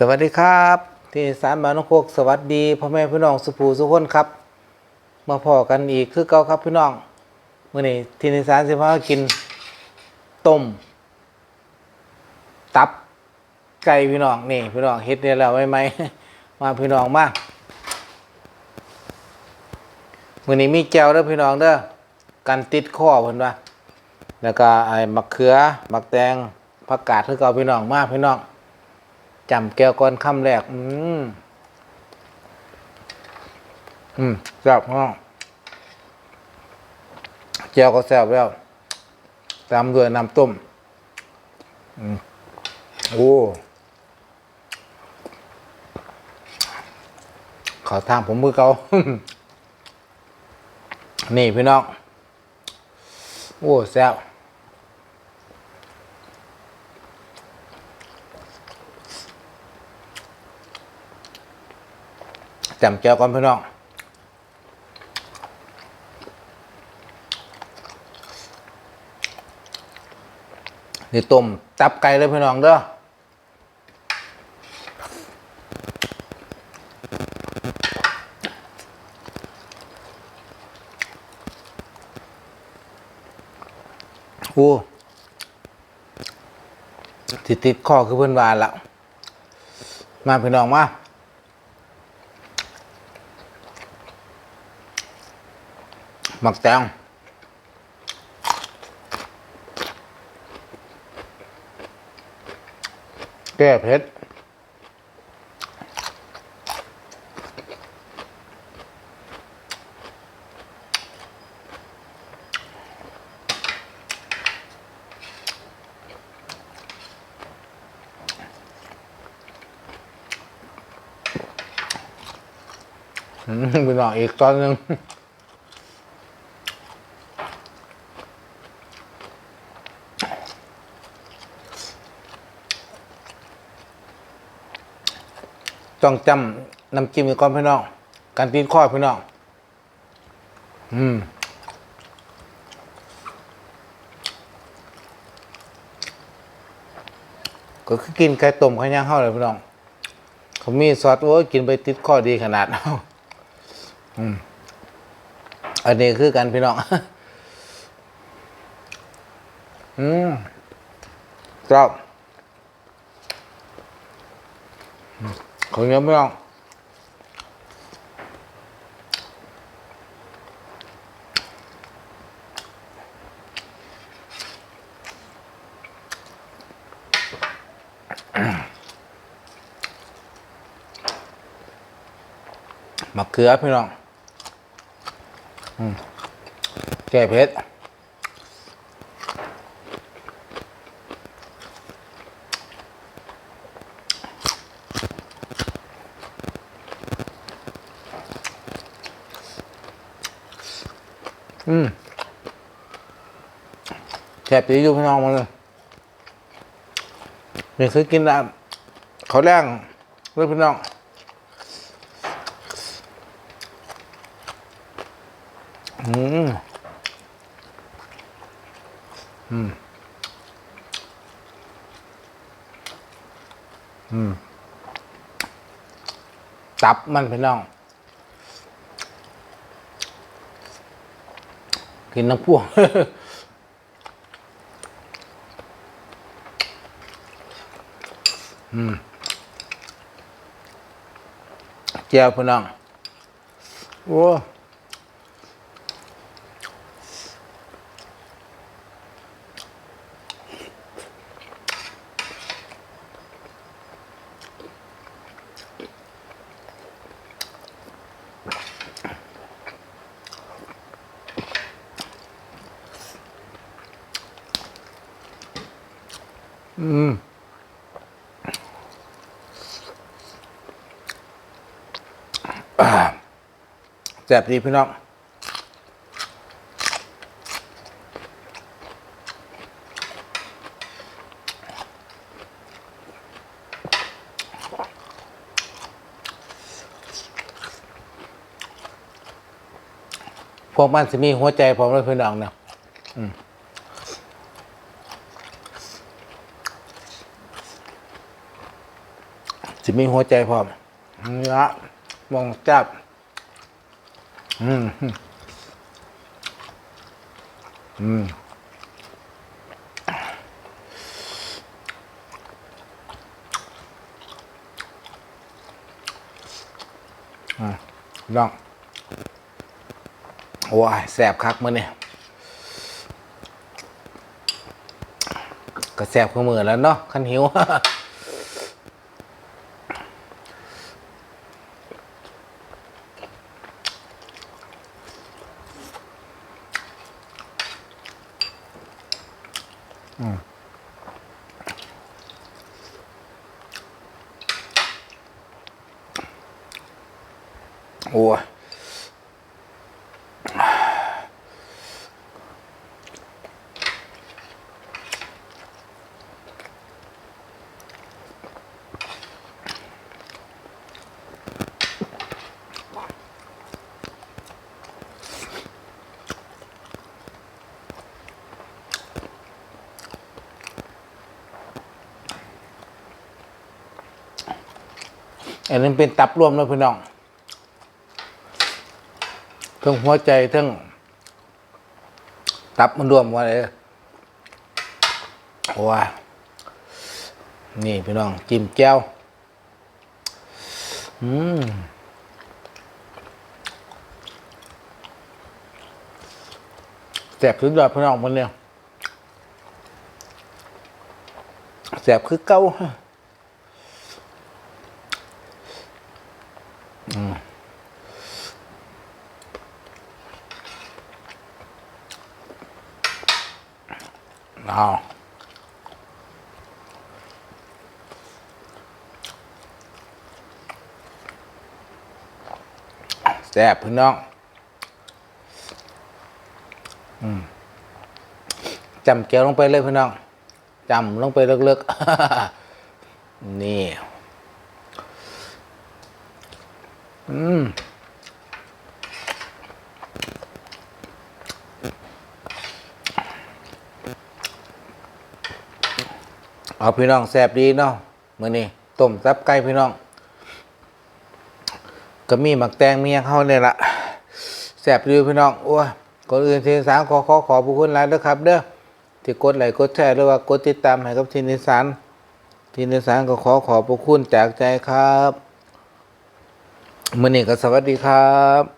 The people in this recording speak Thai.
สวัสดีครับ ที่สารบานนกโคกสวัสดีพ่อแม่พี่น้องสุภูสุคนครับ มาพอกันอีกคือเก่าครับพี่น้องมื่อนี้ที่นิสานสิพากินต้ม ตับไก่พี่น้องนี่พี่น้องเฮ็ดได้แล้วไหมไหมมาพี่น้องมามื่อนี้มีแก้วเด้อพี่น้องเด้อกันติดข้อเพิ่นว่าแล้วก็ไอ้มะเขือมะแตงผักกาดคือเก่าพี่น้องมาพี่น้อง จำแก้วก่อนคำแรก อืม อืมแซ่บมากแก้วก็แซ่บแล้ว ตามด้วยน้ำต้ม อืม โอ้ขอทางผมมือเกานี่พี่น้อง โอ้แซ่บ จำแก้วก่อนพี่น้องนี่ต้มตับไก่เลยพี่น้องเด้อโอ้ติดติดคอคือเพื่อนวานละมาพี่น้องมา หมักแตงแก้เผ็ดอืมไปหน่อยอีกตอนหนึ่ง ต้องจำน้ำจิ้มก่อนพี่น้องการตีนข้อพี่น้องอืมก็คือกินไก่ต้มไข่ย่างเข้าเลยพี่น้องเขามีซอสโอ้ยกินไปติดข้อดีขนาดเอาอืมอันนี้คือกันพี่น้อง อืมครับ ของเยอะไม่ต้องมะเขือพี่น้องแก้เผ็ด อืมแซ่บดีอยู่พี่น้องมาเลยนี่คือกินแล้วเขาแรงเรื่องพี่น้องอืมอืมอืมตับมันพี่น้อง กินน้ำพ่วงอืมแก้วพี่น้องโอ้ อืมแซ่บดีพี่น้องพวกมันจะมีหัวใจพร้อมเลยพี่น้องเนี่ยอืม สิมีหัวใจพร้อมนี่ละมองจับ อืม อืมอะน้องโอ้ยแสบคักมือเนี่ยก็แสบข้อมือแล้วเนาะคันหิว โอ้ อันนี้นเป็นตับรวมแล้วพี่น้องทั้งหัวใจทั้งตับมันรวมกันเลยว้านี่พี่น้องจิ้มแก้ว อืมแสบสุดยอดพี่น้องมันเนี่ยแสบคือเก้าอืม เอาแซ่บพี่น้องอืมจำแก้วลงไปเลยพี่น้องจำลงไปเลึกๆ นี่ อืมเอาพี่น้องแซ่บดีเนาะมื้อนี้ต้มซับไก่พี่น้อง ก็มีหมักแตงเมียเข้าเนี่ยละแซ่บดีพี่น้องโอ้ยก่อนอื่นทีนสารขอขอขอบคุณหลายเด้อครับ เด้อที่กดไลค์กดแชร์หรือว่ากดติดตามให้กับทีนิสานทีนิสานก็ขอขอบพระคุณจากใจครับ มื่อนี้ก็สวัสดีครับ